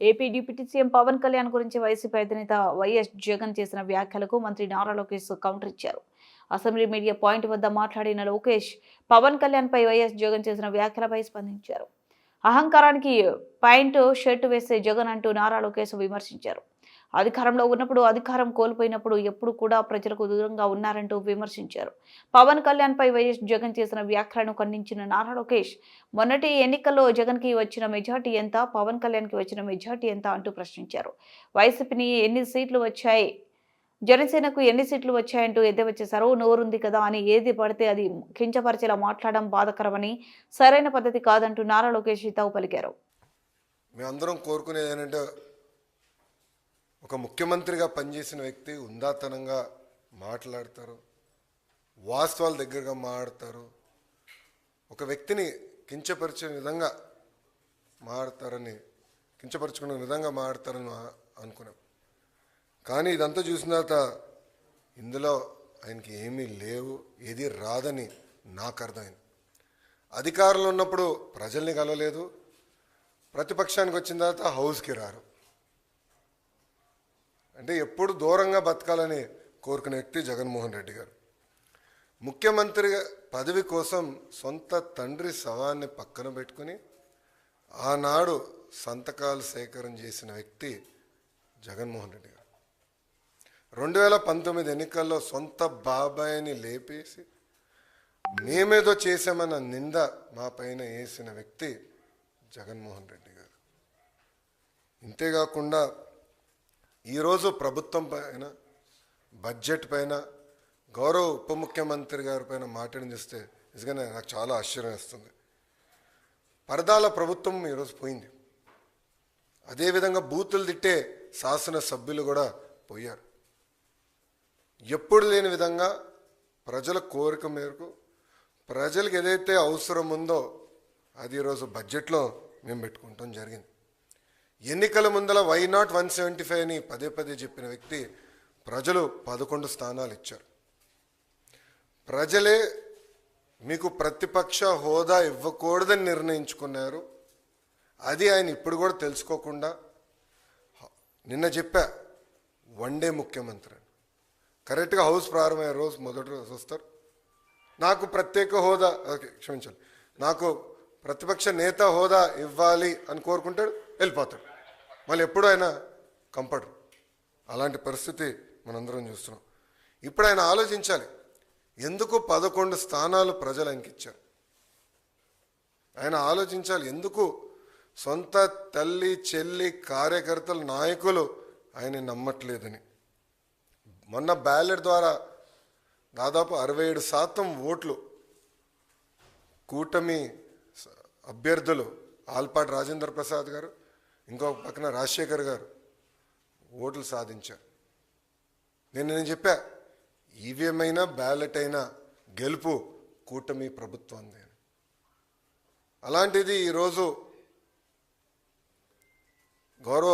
AP deputy CM Pawan Kalyan గురించి YCP అధినేత YS Jagan చేసిన వ్యాఖ్యలకు మంత్రి నారా లోకేష్ కౌంటర్ ఇచ్చారు. అసెంబ్లీ మీడియా పాయింట్ వద్ద మాట్లాడిన లోకేష్ పవన్ కళ్యాణ్పై వైఎస్ జగన్ చేసిన వ్యాఖ్యలపై స్పందించారు. అహంకారానికి పాయింట్ షర్టు వేసే జగన్ అంటూ నారా లోకేష్ విమర్శించారు. అధికారంలో ఉన్నప్పుడు అధికారం కోల్పోయినప్పుడు ఎప్పుడు కూడా ప్రజలకు దూరంగా ఉన్నారంటూ విమర్శించారు. పవన్ కళ్యాణ్ పై వైఎస్ జగన్ చేసిన వ్యాఖ్యలను ఖండించిన నారా లోకేష్ మొన్నటి ఎన్నికల్లో జగన్కి వచ్చిన మెజార్టీ ఎంత పవన్ కళ్యాణ్కి వచ్చిన మెజార్టీ ఎంత అంటూ ప్రశ్నించారు. వైసీపీని ఎన్ని సీట్లు వచ్చాయి జనసేనకు ఎన్ని సీట్లు వచ్చాయంటూ ఎద్దేవా చేశారు నోరుంది కదా అని ఏది పడితే అది కించపరిచేలా మాట్లాడడం బాధకరమని సరైన పద్ధతి కాదంటూ నారా లోకేష్ హితావు పలికారు. మేమందరం కోరుకునేది ఏంటంటే ఒక ముఖ్యమంత్రిగా పనిచేసిన వ్యక్తి ఉందాతనంగా మాట్లాడతారు వాస్తవాల దగ్గరగా మాట్లాడతారు ఒక వ్యక్తిని కించపరిచే విధంగా మాడతారని కించపరుచుకునే విధంగా మాడతారని అనుకున్నాం. కానీ ఇదంతా చూసిన తర్వాత ఇందులో ఆయనకి ఏమీ లేవు ఏది రాదని నాకు అర్థమైంది. అధికారంలో ఉన్నప్పుడు ప్రజల్ని కలవలేదు ప్రతిపక్షానికి వచ్చిన తర్వాత హౌస్కి రారు. అంటే ఎప్పుడు దూరంగా బతకాలని కోరుకునే వ్యక్తి జగన్మోహన్ రెడ్డి గారు. ముఖ్యమంత్రి పదవి కోసం సొంత తండ్రి శవాన్ని పక్కన పెట్టుకుని ఆనాడు సంతకాలు సేకరణ చేసిన వ్యక్తి జగన్మోహన్ రెడ్డి గారు. రెండు వేల పంతొమ్మిది ఎన్నికల్లో సొంత బాబాయిని లేపేసి మేమేదో చేశామన్న నింద మా పైన వేసిన వ్యక్తి జగన్మోహన్ రెడ్డి గారు. ఇంతేకాకుండా ఈరోజు ప్రభుత్వం పైన బడ్జెట్ పైన గౌరవ ఉప ముఖ్యమంత్రి గారి పైన మాట్లాడి చూస్తే నిజంగానే నాకు చాలా ఆశ్చర్యం ఇస్తుంది పరదాల ప్రభుత్వం ఈరోజు పోయింది. అదేవిధంగా బూతులు తిట్టే శాసనసభ్యులు కూడా పోయారు. ఎప్పుడు లేని విధంగా ప్రజల కోరిక మేరకు ప్రజలకు ఏదైతే అవసరం ఉందో అది ఈరోజు బడ్జెట్లో మేము పెట్టుకుంటాం జరిగింది. ఎన్నికల ముందల why not one seventy five అని పదే పదే చెప్పిన వ్యక్తి ప్రజలు పదకొండు స్థానాలు ఇచ్చారు. ప్రజలే మీకు ప్రతిపక్ష హోదా ఇవ్వకూడదని నిర్ణయించుకున్నారు. అది ఆయన ఇప్పుడు కూడా తెలుసుకోకుండా నిన్న చెప్పా వన్ డే ముఖ్యమంత్రి అని. కరెక్ట్గా హౌస్ ప్రారంభమయ్యే రోజు మొదటి రోజు వస్తారు. నాకు ప్రత్యేక హోదా ఓకే క్షమించాలి నాకు ప్రతిపక్ష నేత హోదా ఇవ్వాలి అని కోరుకుంటాడు. వెళ్ళిపోతాడు మళ్ళీ ఎప్పుడు ఆయన కంపడరు అలాంటి పరిస్థితి మనందరం చూస్తున్నాం. ఇప్పుడు ఆయన ఆలోచించాలి. ఎందుకు పదకొండు స్థానాలు ప్రజలు అంకిచ్చారు ఇచ్చారు ఆయన ఆలోచించాలి. ఎందుకు సొంత తల్లి చెల్లి కార్యకర్తలు నాయకులు ఆయన నమ్మట్లేదని? మొన్న బ్యాలెట్ ద్వారా దాదాపు అరవై ఏడు శాతం ఓట్లు కూటమి అభ్యర్థులు ఆల్పాటి రాజేంద్ర ప్రసాద్ గారు ఇంకో పక్కన రాజశేఖర్ గారు ఓట్లు సాధించారు. నేను నేను చెప్పా ఈవీఎం అయినా బ్యాలెట్ అయినా గెలుపు కూటమి ప్రభుత్వంది. అలాంటిది ఈరోజు గౌరవ